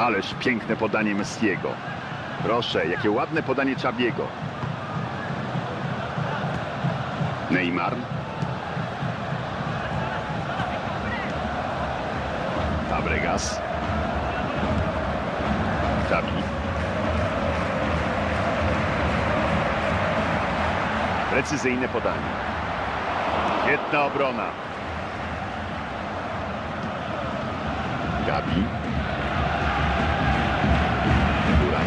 Ależ piękne podanie Messiego. Proszę, jakie ładne podanie Czabiego. Neymar. Fabregas. Xabi. Precyzyjne podanie. Świetna obrona. Gabi. Góra.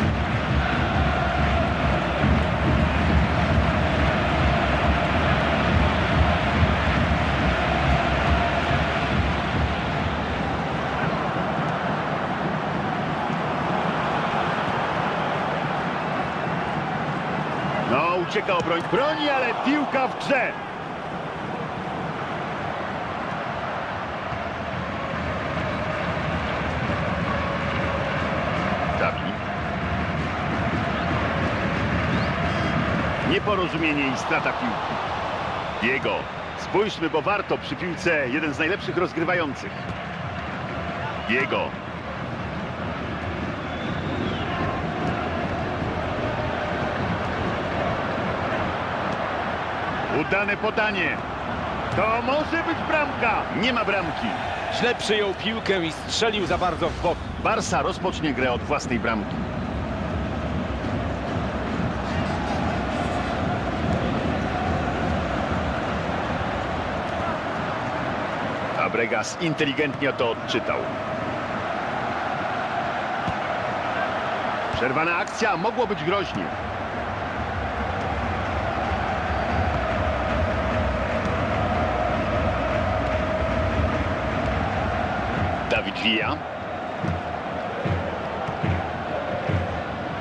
No, ucieka obroń. Broni, ale piłka w grze. Gabi. Nieporozumienie i strata piłki. Jego. Spójrzmy, bo warto przy piłce jeden z najlepszych rozgrywających. Jego. Udane podanie. To może być bramka. Nie ma bramki. Źle przyjął piłkę i strzelił za bardzo w bok. Barsa rozpocznie grę od własnej bramki. Fabregas inteligentnie to odczytał. Przerwana akcja, mogło być groźnie. Dawid Villa.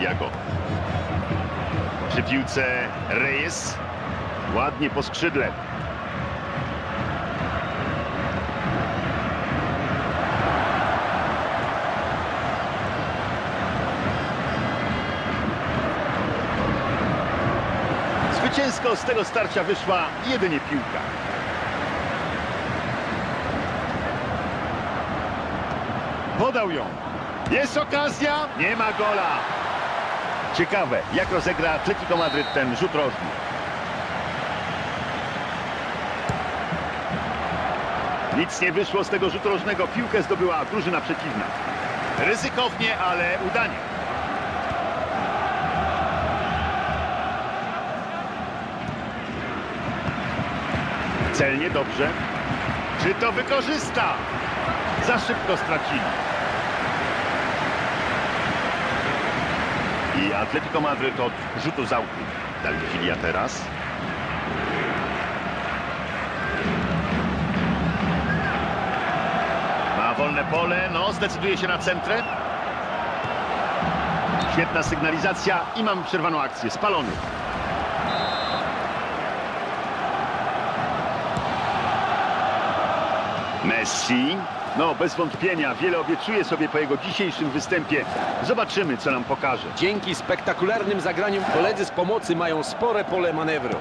Jago. Przy piłce Reyes. Ładnie po skrzydle. Zwycięsko z tego starcia wyszła jedynie piłka. Podał ją. Jest okazja. Nie ma gola. Ciekawe, jak rozegra Atletico Madryt ten rzut rożny. Nic nie wyszło z tego rzutu rożnego. Piłkę zdobyła drużyna przeciwna. Ryzykownie, ale udanie. Celnie, dobrze. Czy to wykorzysta? Za szybko stracili. I Atletico Madryt od rzutu z autu. Dawid Villa teraz. Ma wolne pole, no zdecyduje się na centrę. Świetna sygnalizacja i mamy przerwaną akcję. Spalony. Messi. No, bez wątpienia, wiele obiecuje sobie po jego dzisiejszym występie. Zobaczymy, co nam pokaże. Dzięki spektakularnym zagraniom koledzy z pomocy mają spore pole manewru.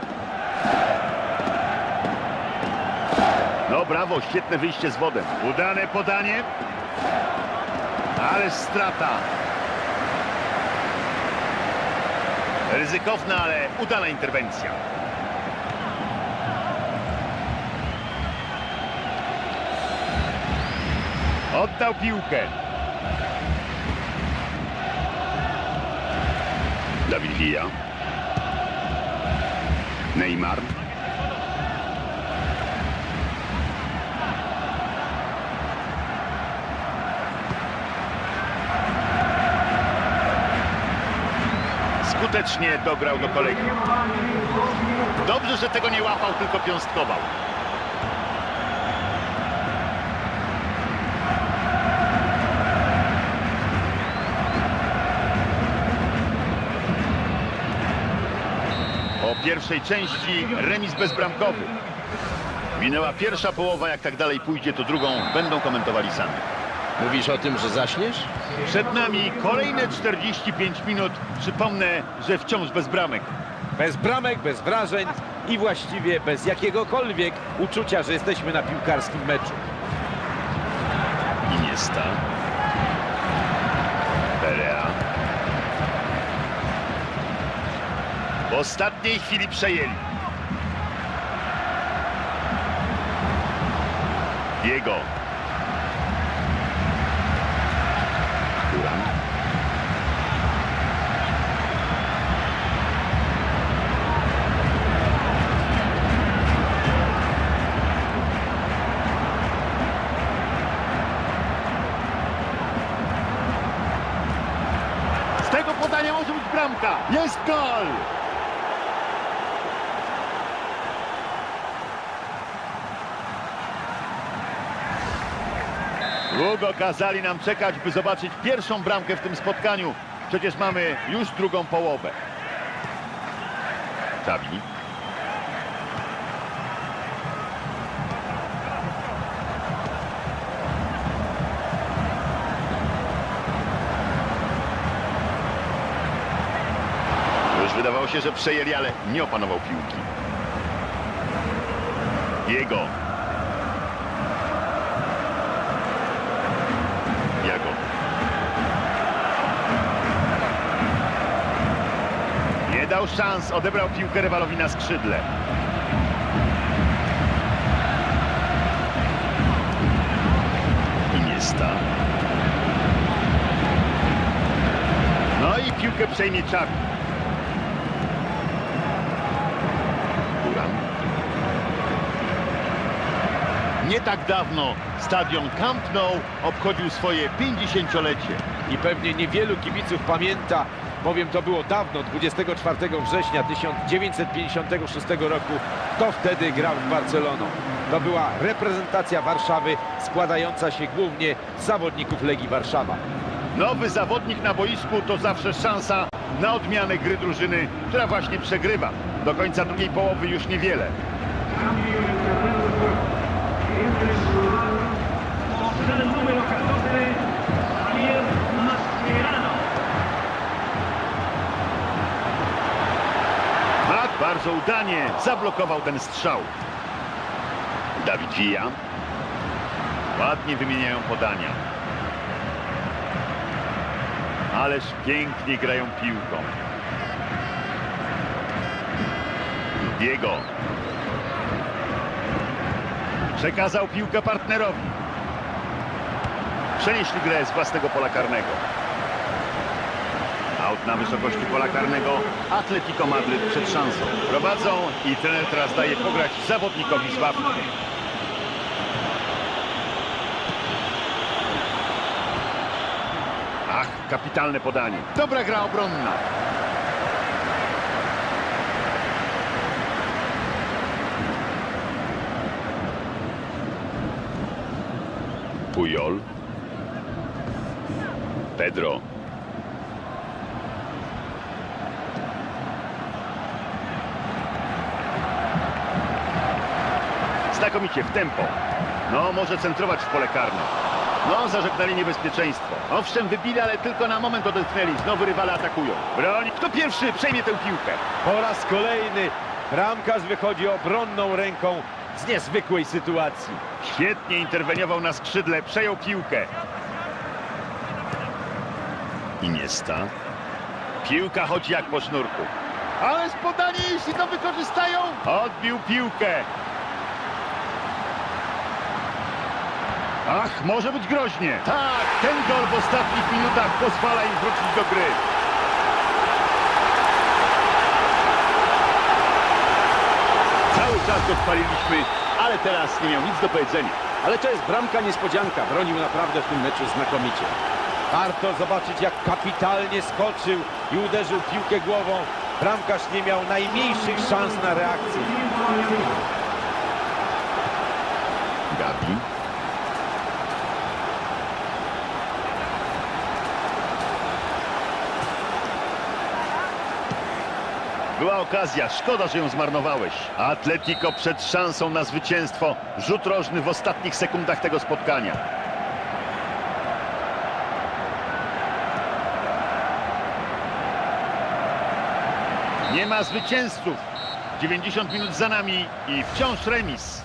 No brawo, świetne wyjście z wodem. Udane podanie. Ale strata. Ryzykowna, ale udana interwencja. Oddał piłkę. Dawid Villa. Neymar. Skutecznie dograł do kolegi. Dobrze, że tego nie łapał, tylko piąstkował. Pierwszej części remis bezbramkowy. Minęła pierwsza połowa, jak tak dalej pójdzie, to drugą będą komentowali sami. Mówisz o tym, że zaśniesz? Przed nami kolejne 45 minut. Przypomnę, że wciąż bez bramek. Bez bramek, bez wrażeń i właściwie bez jakiegokolwiek uczucia, że jesteśmy na piłkarskim meczu. Iniesta. Ostatniej chwili przejęli. Diego. Duran. Z tego podania może być bramka. Jest gol! Długo kazali nam czekać, by zobaczyć pierwszą bramkę w tym spotkaniu. Przecież mamy już drugą połowę. Xavi. Już wydawało się, że przejęli, ale nie opanował piłki. Jego. Nie dał szans, odebrał piłkę rywalowi na skrzydle. Iniesta. No i piłkę przejmie. Duran. Nie tak dawno stadion Camp Nou obchodził swoje 50-lecie. I pewnie niewielu kibiców pamięta, bowiem to było dawno, 24 września 1956 roku, to wtedy grał z Barceloną. To była reprezentacja Warszawy składająca się głównie z zawodników Legii Warszawa. Nowy zawodnik na boisku to zawsze szansa na odmianę gry drużyny, która właśnie przegrywa. Do końca drugiej połowy już niewiele. el número 14, Javier Mascherano. Bardzo udanie zablokował ten strzał. Dawid Villa. Ładnie wymieniają podania. Ależ pięknie grają piłką. Diego. Przekazał piłkę partnerowi. Przenieśli grę z własnego pola karnego. Aut na wysokości pola karnego. Atletico Madryt przed szansą. Prowadzą i trener teraz daje pograć zawodnikowi z ławki. Ach, kapitalne podanie. Dobra gra obronna. Pujol. Pedro. Znakomicie w tempo. No, może centrować w pole karne. No, zażegnali niebezpieczeństwo. Owszem, wybili, ale tylko na moment odetchnęli. Znowu rywale atakują. Broń. Kto pierwszy przejmie tę piłkę? Po raz kolejny bramkarz wychodzi obronną ręką z niezwykłej sytuacji. Świetnie interweniował na skrzydle, przejął piłkę. Iniesta. Piłka chodzi jak po sznurku. Ale podanie, jeśli to wykorzystają. Odbił piłkę. Ach, może być groźnie. Tak, ten gol w ostatnich minutach pozwala im wrócić do gry. Cały czas go chwaliliśmy, ale teraz nie miał nic do powiedzenia. Ale to jest bramka niespodzianka. Bronił naprawdę w tym meczu znakomicie. Warto zobaczyć, jak kapitalnie skoczył i uderzył piłkę głową. Bramkarz nie miał najmniejszych szans na reakcję. Gabi. Była okazja, szkoda, że ją zmarnowałeś. Atletico przed szansą na zwycięstwo. Rzut rożny w ostatnich sekundach tego spotkania. Nie ma zwycięzców. 90 minut za nami i wciąż remis.